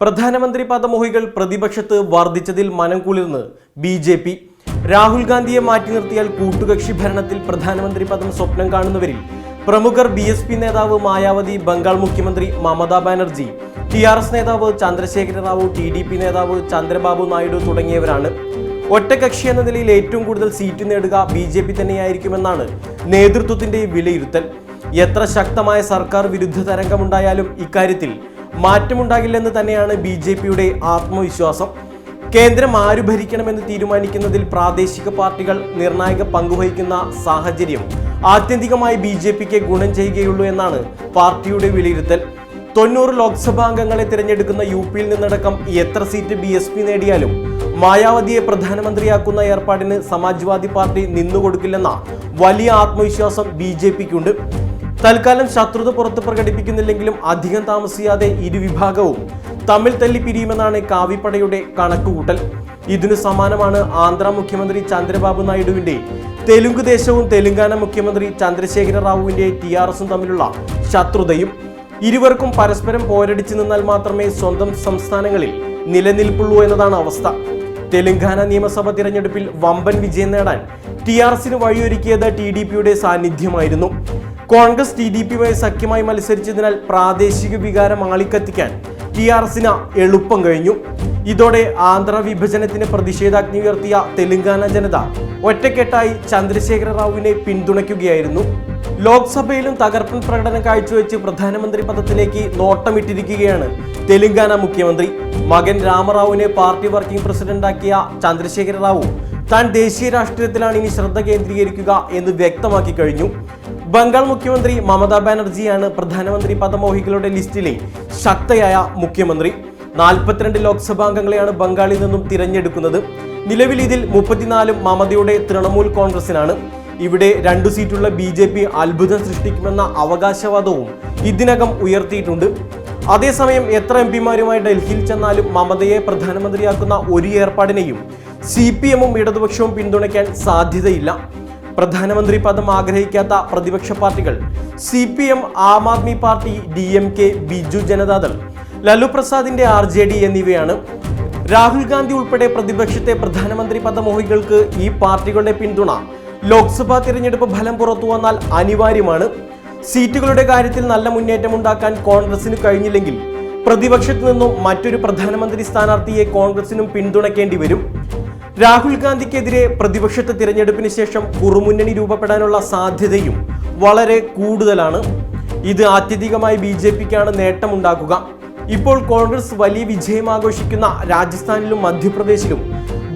പ്രധാനമന്ത്രി പദമോഹികൾ പ്രതിപക്ഷത്ത് വർദ്ധിച്ചതിൽ മനം കുളിർന്ന് ബി ജെ പി. രാഹുൽ ഗാന്ധിയെ മാറ്റി നിർത്തിയാൽ കൂട്ടുകക്ഷി ഭരണത്തിൽ പ്രധാനമന്ത്രി പദം സ്വപ്നം കാണുന്നവരിൽ പ്രമുഖർ ബി എസ് പി നേതാവ് മായാവതി ബംഗാൾ മുഖ്യമന്ത്രി Mamata Banerjee T R S നേതാവ് Chandrashekar Rao T D P നേതാവ് ചന്ദ്രബാബു നായിഡു തുടങ്ങിയവരാണ്. ഒറ്റകക്ഷി എന്ന നിലയിൽ ഏറ്റവും കൂടുതൽ സീറ്റ് നേടുക ബി ജെ പി തന്നെയായിരിക്കുമെന്നാണ് നേതൃത്വത്തിന്റെ വിലയിരുത്തൽ. എത്ര ശക്തമായ സർക്കാർ വിരുദ്ധ തരംഗമുണ്ടായാലും ഇക്കാര്യത്തിൽ മാറ്റമുണ്ടാകില്ലെന്ന് തന്നെയാണ് ബി ജെ പിയുടെ ആത്മവിശ്വാസം. കേന്ദ്രം ആര് ഭരിക്കണമെന്ന് തീരുമാനിക്കുന്നതിൽ പ്രാദേശിക പാർട്ടികൾ നിർണായക പങ്കുവഹിക്കുന്ന സാഹചര്യം ആത്യന്തികമായി ബി ജെ പിക്ക് ഗുണം ചെയ്യുകയുള്ളൂ എന്നാണ് പാർട്ടിയുടെ വിലയിരുത്തൽ. തൊണ്ണൂറ് ലോക്സഭാ അംഗങ്ങളെ തിരഞ്ഞെടുക്കുന്ന യു പിയിൽ നിന്നടക്കം എത്ര സീറ്റ് ബി എസ് പി നേടിയാലും മായാവതിയെ പ്രധാനമന്ത്രിയാക്കുന്ന ഏർപ്പാടിന് സമാജ്വാദി പാർട്ടി നിന്നുകൊടുക്കില്ലെന്ന വലിയ ആത്മവിശ്വാസം ബി ജെ പിക്കുണ്ട്. തൽക്കാലം ശത്രുത പുറത്ത് പ്രകടിപ്പിക്കുന്നില്ലെങ്കിലും അധികം താമസിയാതെ ഇരുവിഭാഗവും തമ്മിൽ തല്ലി പിരിയുമെന്നാണ് കാവിപ്പടയുടെ കണക്കുകൂട്ടൽ. ഇതിനു സമാനമാണ് ആന്ധ്ര മുഖ്യമന്ത്രി ചന്ദ്രബാബു നായിഡുവിന്റെ തെലുങ്ക് ദേശവും തെലുങ്കാന മുഖ്യമന്ത്രി ചന്ദ്രശേഖര റാവുവിന്റെ ടി ആർ എസും തമ്മിലുള്ള ശത്രുതയും. ഇരുവർക്കും പരസ്പരം പോരടിച്ചു നിന്നാൽ മാത്രമേ സ്വന്തം സംസ്ഥാനങ്ങളിൽ നിലനിൽപ്പുള്ളൂ എന്നതാണ് അവസ്ഥ. തെലങ്കാന നിയമസഭ തിരഞ്ഞെടുപ്പിൽ വമ്പൻ വിജയം നേടാൻ ടി ആർ എസിന് വഴിയൊരുക്കിയത് ടി ഡി പിയുടെ സാന്നിധ്യമായിരുന്നു. കോൺഗ്രസ് ടി ഡി പിയുമായി സഖ്യമായി മത്സരിച്ചതിനാൽ പ്രാദേശിക വികാരം ആളിക്കത്തിക്കാൻ ടി ആർ എസിന് എളുപ്പം കഴിഞ്ഞു. ഇതോടെ ആന്ധ്ര വിഭജനത്തിന് പ്രതിഷേധാഗ്നി ഉയർത്തിയ തെലങ്കാന ജനത ഒറ്റക്കെട്ടായി ചന്ദ്രശേഖര റാവുവിനെ പിന്തുണയ്ക്കുകയായിരുന്നു. ലോക്സഭയിലും തകർപ്പൻ പ്രകടനം കാഴ്ചവെച്ച് പ്രധാനമന്ത്രി പദത്തിലേക്ക് നോട്ടമിട്ടിരിക്കുകയാണ് തെലങ്കാന മുഖ്യമന്ത്രി. മകൻ രാമറാവുവിനെ പാർട്ടി വർക്കിംഗ് പ്രസിഡന്റാക്കിയ ചന്ദ്രശേഖര റാവു താൻ ദേശീയ രാഷ്ട്രീയത്തിലാണ് ഇനി ശ്രദ്ധ കേന്ദ്രീകരിക്കുക എന്ന് വ്യക്തമാക്കി കഴിഞ്ഞു. ബംഗാൾ മുഖ്യമന്ത്രി മമതാ ബാനർജിയാണ് പ്രധാനമന്ത്രി പദമോഹികളുടെ ലിസ്റ്റിലെ ശക്തയായ മുഖ്യമന്ത്രി. നാൽപ്പത്തിരണ്ട് ലോക്സഭാംഗങ്ങളെയാണ് ബംഗാളിൽ നിന്നും തിരഞ്ഞെടുക്കുന്നത്. നിലവിൽ ഇതിൽ മുപ്പത്തിനാലും മമതയുടെ തൃണമൂൽ കോൺഗ്രസിനാണ്. ഇവിടെ രണ്ടു സീറ്റുള്ള ബി ജെ പി അത്ഭുതം സൃഷ്ടിക്കുമെന്ന അവകാശവാദവും ഇതിനകം ഉയർത്തിയിട്ടുണ്ട്. അതേസമയം എത്ര എം പിമാരുമായി ഡൽഹിയിൽ ചെന്നാലും മമതയെ പ്രധാനമന്ത്രിയാക്കുന്ന ഒരു ഏർപ്പാടിനെയും സി പി എമ്മും ഇടതുപക്ഷവും പിന്തുണയ്ക്കാൻ സാധ്യതയില്ല. പ്രധാനമന്ത്രി പദം ആഗ്രഹിക്കാത്ത പ്രതിപക്ഷ പാർട്ടികൾ C P M Aam Aadmi party D M K Biju Janata Dal Lalu പ്രസാദിന്റെ R J D എന്നിവയാണ്. രാഹുൽ ഗാന്ധി ഉൾപ്പെടെ പ്രതിപക്ഷത്തെ പ്രധാനമന്ത്രി പദമോഹികൾക്ക് ഈ പാർട്ടികളുടെ പിന്തുണ. ലോക്സഭാ തിരഞ്ഞെടുപ്പ് ഫലം പുറത്തു വന്നാൽ അനിവാര്യമാണ്. സീറ്റുകളുടെ കാര്യത്തിൽ നല്ല മുന്നേറ്റം ഉണ്ടാക്കാൻ കോൺഗ്രസിന് കഴിഞ്ഞില്ലെങ്കിൽ പ്രതിപക്ഷത്തു നിന്നും മറ്റൊരു പ്രധാനമന്ത്രി സ്ഥാനാർത്ഥിയെ കോൺഗ്രസിനും പിന്തുണയ്ക്കേണ്ടി വരും. രാഹുൽ ഗാന്ധിക്കെതിരെ പ്രതിപക്ഷത്തെ തിരഞ്ഞെടുപ്പിന് ശേഷം കുറുമുന്നണി രൂപപ്പെടാനുള്ള സാധ്യതയും വളരെ കൂടുതലാണ്. ഇത് ആത്യന്തികമായി ബി ജെ പിക്കാണ് നേട്ടമുണ്ടാക്കുക. ഇപ്പോൾ കോൺഗ്രസ് വലിയ വിജയം ആഘോഷിക്കുന്ന രാജസ്ഥാനിലും മധ്യപ്രദേശിലും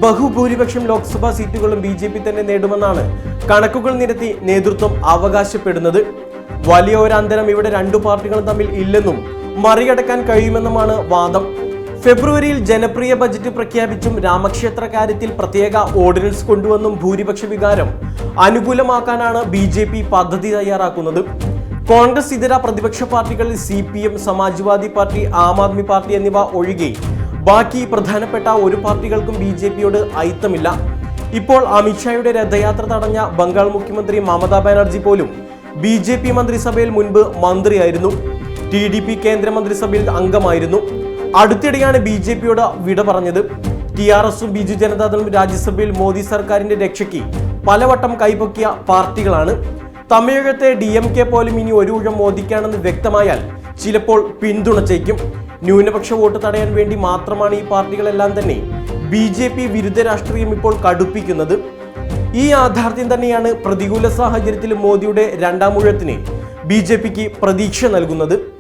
ബഹുഭൂരിപക്ഷം ലോക്സഭാ സീറ്റുകളും ബി തന്നെ നേടുമെന്നാണ് കണക്കുകൾ നിരത്തി നേതൃത്വം അവകാശപ്പെടുന്നത്. വലിയ ഒരു അന്തരം ഇവിടെ രണ്ടു പാർട്ടികളും തമ്മിൽ ഇല്ലെന്നും മറികടക്കാൻ കഴിയുമെന്നുമാണ് വാദം. ഫെബ്രുവരിയിൽ ജനപ്രിയ ബജറ്റ് പ്രഖ്യാപിച്ചും രാമക്ഷേത്ര കാര്യത്തിൽ പ്രത്യേക ഓർഡിനൻസ് കൊണ്ടുവന്നും ഭൂരിപക്ഷ വികാരം അനുകൂലമാക്കാനാണ് ബി ജെ പി പദ്ധതി തയ്യാറാക്കുന്നത്. കോൺഗ്രസ് ഇതര പ്രതിപക്ഷ പാർട്ടികൾ C P M Samajwadi party Aam Aadmi party എന്നിവ ഒഴികെ ബാക്കി പ്രധാനപ്പെട്ട ഒരു പാർട്ടികൾക്കും ബി ജെ പിയോട് അയിത്തമില്ല. ഇപ്പോൾ അമിത്ഷായുടെ രഥയാത്ര തടഞ്ഞ ബംഗാൾ മുഖ്യമന്ത്രി മമതാ ബാനർജി പോലും ബി ജെ പി മന്ത്രിസഭയിൽ മുൻപ് മന്ത്രിയായിരുന്നു. ടി ഡി പി കേന്ദ്രമന്ത്രിസഭയിൽ അംഗമായിരുന്നു. അടുത്തിടെയാണ് ബി ജെ പിയോട് വിട പറഞ്ഞത്. ടി ആർ എസും ബിജു ജനതാദളും രാജ്യസഭയിൽ മോദി സർക്കാരിന്റെ രക്ഷയ്ക്ക് പലവട്ടം കൈപൊക്കിയ പാർട്ടികളാണ്. തമിഴകത്തെ ഡി എം കെ പോലും ഇനി ഒരു ഊഴം മോദിക്കാണെന്ന് വ്യക്തമായാൽ ചിലപ്പോൾ പിന്തുണച്ചേക്കും. ന്യൂനപക്ഷ വോട്ട് തടയാൻ വേണ്ടി മാത്രമാണ് ഈ പാർട്ടികളെല്ലാം തന്നെ ബി ജെ പി വിരുദ്ധ രാഷ്ട്രീയം ഇപ്പോൾ കടുപ്പിക്കുന്നത്. ഈ യാഥാർത്ഥ്യം തന്നെയാണ് പ്രതികൂല സാഹചര്യത്തിൽ മോദിയുടെ രണ്ടാം ഊഴത്തിന് ബി ജെ പിക്ക് പ്രതീക്ഷ നൽകുന്നത്.